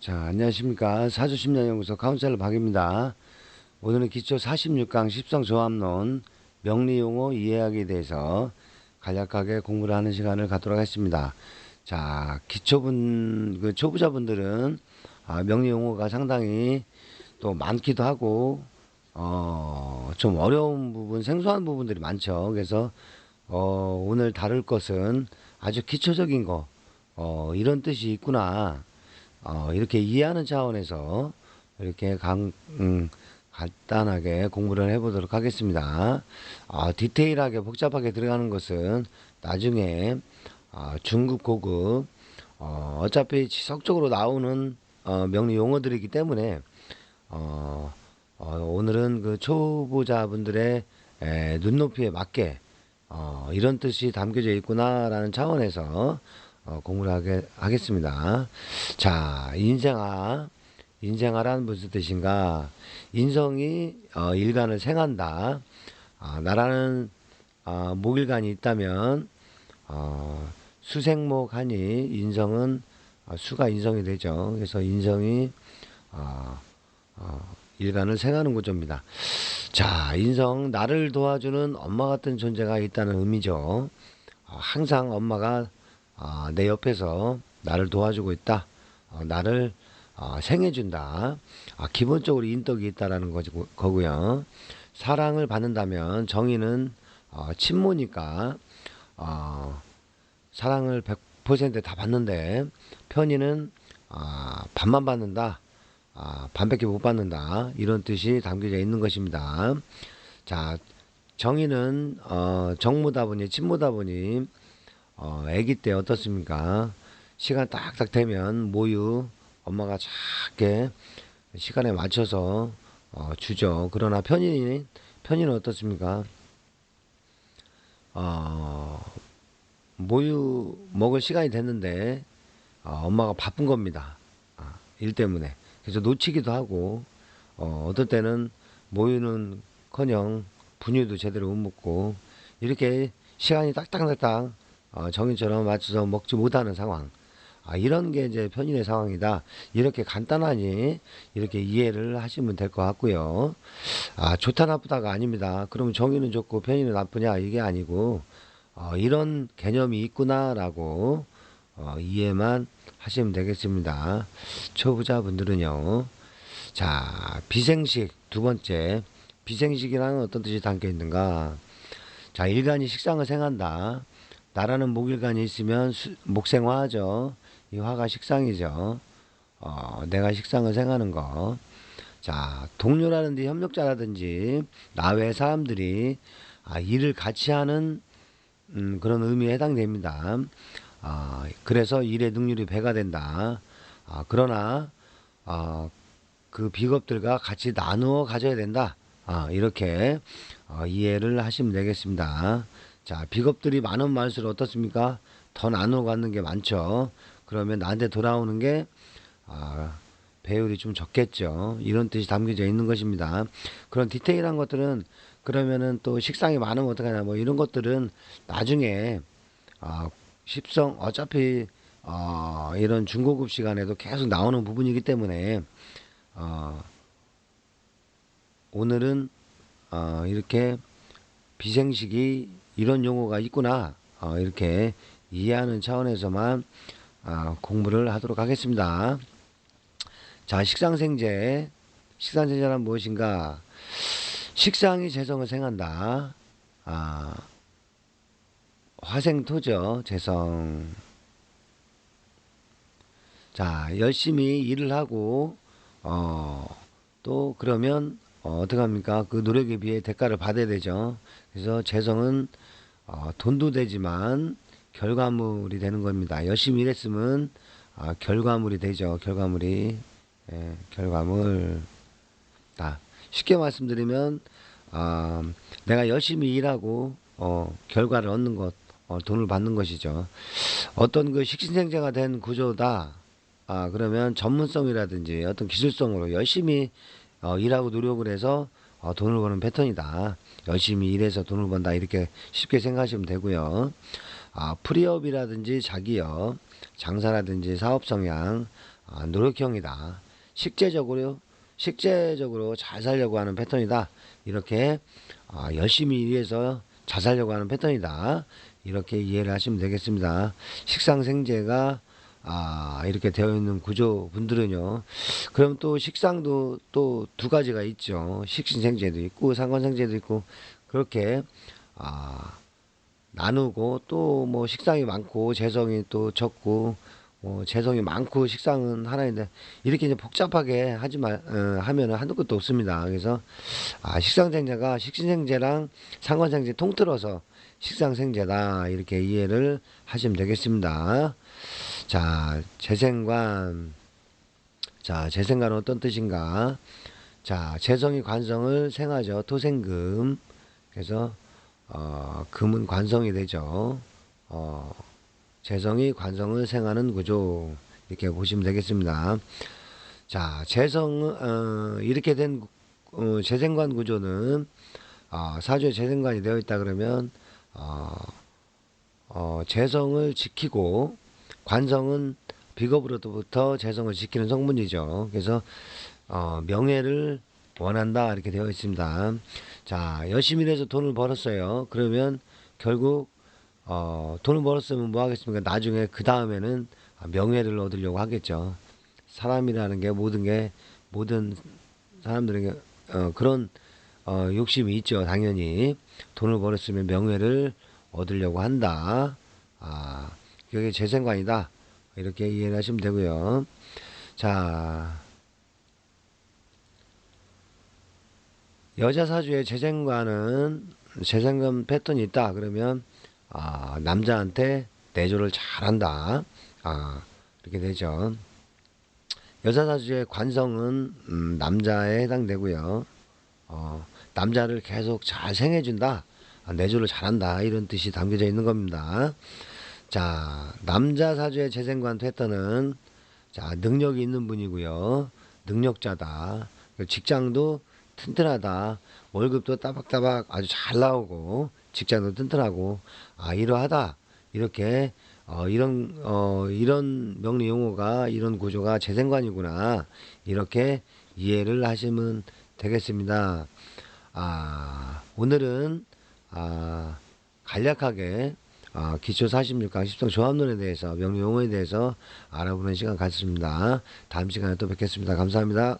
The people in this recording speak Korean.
자, 안녕하십니까. 사주 심리연구소 카운셀러 박입니다. 오늘은 기초 46강 십성 조합론 명리용어 이해하기에 대해서 간략하게 공부를 하는 시간을 갖도록 하겠습니다. 자, 기초분, 그 초보자분들은 아, 명리용어가 상당히 또 많기도 하고, 어, 좀 어려운 부분, 생소한 부분들이 많죠. 그래서, 어, 오늘 다룰 것은 아주 기초적인 거, 어, 이런 뜻이 있구나. 어, 이렇게 이해하는 차원에서 이렇게 강, 음, 간단하게 공부를 해보도록 하겠습니다. 아, 디테일하게 복잡하게 들어가는 것은 나중에 아, 중급 고급 어, 어차피 지속적으로 나오는 어, 명리 용어들이기 때문에 어, 어, 오늘은 그 초보자분들의 에, 눈높이에 맞게 어, 이런 뜻이 담겨져 있구나라는 차원에서 어, 공부를 하게, 하겠습니다. 자, 인생아. 인생아란 무슨 뜻인가? 인성이 어, 일간을 생한다. 아, 나라는 아, 목일간이 있다면 어, 수생목하니 인성은 아, 수가 인성이 되죠. 그래서 인성이 어, 어, 일간을 생하는 구조입니다. 자, 인성 나를 도와주는 엄마 같은 존재가 있다는 의미죠. 어, 항상 엄마가 어, 내 옆에서 나를 도와주고 있다. 어, 나를 어, 생해준다. 아, 기본적으로 인덕이 있다라는 거지, 거고요. 사랑을 받는다면 정의는 어, 친모니까 어, 사랑을 100%다 받는데 편의는 아, 반만 받는다. 아, 반밖에 못 받는다. 이런 뜻이 담겨져 있는 것입니다. 자, 정의는 어, 정모다 보니 친모다 보니 어, 아기 때 어떻습니까? 시간 딱딱 되면 모유 엄마가 작게 시간에 맞춰서 어, 주죠. 그러나 편의는 편의는 어떻습니까? 어, 모유 먹을 시간이 됐는데 어, 엄마가 바쁜 겁니다. 아, 일 때문에. 그래서 놓치기도 하고 어, 어떨 때는 모유는커녕 분유도 제대로 못 먹고 이렇게 시간이 딱딱딱딱 어, 정인처럼 맞춰서 먹지 못하는 상황. 아, 이런 게 이제 편인의 상황이다. 이렇게 간단하니 이렇게 이해를 하시면 될 것 같고요. 아, 좋다 나쁘다가 아닙니다. 그러면 정의는 좋고 편인은 나쁘냐 이게 아니고 어, 이런 개념이 있구나라고 어, 이해만 하시면 되겠습니다. 초보자분들은요. 자, 비생식 두 번째. 비생식이라는 어떤 뜻이 담겨 있는가? 자, 일간이 식상을 생한다. 나라는 목일간이 있으면 수, 목생화하죠. 이 화가 식상이죠. 어, 내가 식상을 생하는 거. 자, 동료라든지 협력자라든지 나외 사람들이 아, 일을 같이 하는 음, 그런 의미에 해당됩니다. 아, 그래서 일의 능률이 배가 된다. 아, 그러나 아, 그 비겁들과 같이 나누어 가져야 된다. 아, 이렇게 어, 이해를 하시면 되겠습니다. 자, 비겁들이 많은 말수록 어떻습니까? 더 나누어 갖는 게 많죠. 그러면 나한테 돌아오는 게 아, 배율이 좀 적겠죠. 이런 뜻이 담겨져 있는 것입니다. 그런 디테일한 것들은 그러면은 또 식상이 많으면 어떡하냐 뭐 이런 것들은 나중에 아, 십성 어차피 어, 이런 중고급 시간에도 계속 나오는 부분이기 때문에 어, 오늘은 어, 이렇게 비생식이 이런 용어가 있구나 어, 이렇게 이해하는 차원에서만 어, 공부를 하도록 하겠습니다. 자 식상생재 식상생재란 무엇인가 식상이 재성을 생한다. 아, 화생토죠 재성. 자 열심히 일을 하고 어, 또 그러면 어, 어떻게 합니까? 그 노력에 비해 대가를 받아야 되죠. 그래서 재성은 어, 돈도 되지만 결과물이 되는 겁니다. 열심히 일했으면 아, 결과물이 되죠. 결과물이 예, 결과물. 다 쉽게 말씀드리면 아, 내가 열심히 일하고 어, 결과를 얻는 것, 어, 돈을 받는 것이죠. 어떤 그 식신생재가 된 구조다. 아, 그러면 전문성이라든지 어떤 기술성으로 열심히 어, 일하고 노력을 해서 어, 돈을 버는 패턴이다. 열심히 일해서 돈을 번다. 이렇게 쉽게 생각하시면 되고요. 아, 프리업이라든지 자기업, 장사라든지 사업 성향, 아, 노력형이다. 식재적으로 식재적으로 잘 살려고 하는 패턴이다. 이렇게 아, 열심히 일해서 잘 살려고 하는 패턴이다. 이렇게 이해를 하시면 되겠습니다. 식상생재가 아, 이렇게 되어 있는 구조 분들은요. 그럼 또 식상도 또 두 가지가 있죠. 식신생재도 있고 상관생재도 있고 그렇게 아, 나누고 또 뭐 식상이 많고 재성이 또 적고 뭐 재성이 많고 식상은 하나인데 이렇게 이제 복잡하게 하지 말 어, 하면은 한도 끝도 없습니다. 그래서 아 식상생재가 식신생재랑 상관생재 통틀어서 식상생재다 이렇게 이해를 하시면 되겠습니다. 자 재생관 자 재생관은 어떤 뜻인가? 자 재성이 관성을 생하죠 토생금 그래서 어, 금은 관성이 되죠. 어, 재성이 관성을 생하는 구조 이렇게 보시면 되겠습니다. 자, 재성 어, 이렇게 된 어, 재생관 구조는 어, 사주에 재생관이 되어 있다 그러면 어, 어, 재성을 지키고 관성은 비겁으로부터 재성을 지키는 성분이죠. 그래서 어, 명예를 원한다 이렇게 되어 있습니다. 자, 열심히 일해서 돈을 벌었어요. 그러면 결국 어, 돈을 벌었으면 뭐 하겠습니까? 나중에 그 다음에는 명예를 얻으려고 하겠죠. 사람이라는 게 모든 게 모든 사람들에게 어, 그런 어, 욕심이 있죠. 당연히 돈을 벌었으면 명예를 얻으려고 한다. 아, 그게 재생관이다. 이렇게 이해를 하시면 되고요. 자, 여자 사주의 재생관은 재생관 패턴이 있다. 그러면 아, 남자한테 내조를 잘한다. 아, 이렇게 되죠. 여자 사주의 관성은 음, 남자에 해당되고요. 어, 남자를 계속 잘 생해준다. 아, 내조를 잘한다. 이런 뜻이 담겨져 있는 겁니다. 자, 남자 사주의 재생관 패턴은 자, 능력이 있는 분이고요. 능력자다. 직장도 튼튼하다. 월급도 따박따박 아주 잘 나오고 직장도 튼튼하고 아 이러하다. 이렇게 어, 이런 어, 이런 명리 용어가 이런 구조가 재생관이구나. 이렇게 이해를 하시면 되겠습니다. 아, 오늘은 아, 간략하게 아, 기초 46강 10성 조합론에 대해서 명리 용어에 대해서 알아보는 시간 갖습니다. 다음 시간에 또 뵙겠습니다. 감사합니다.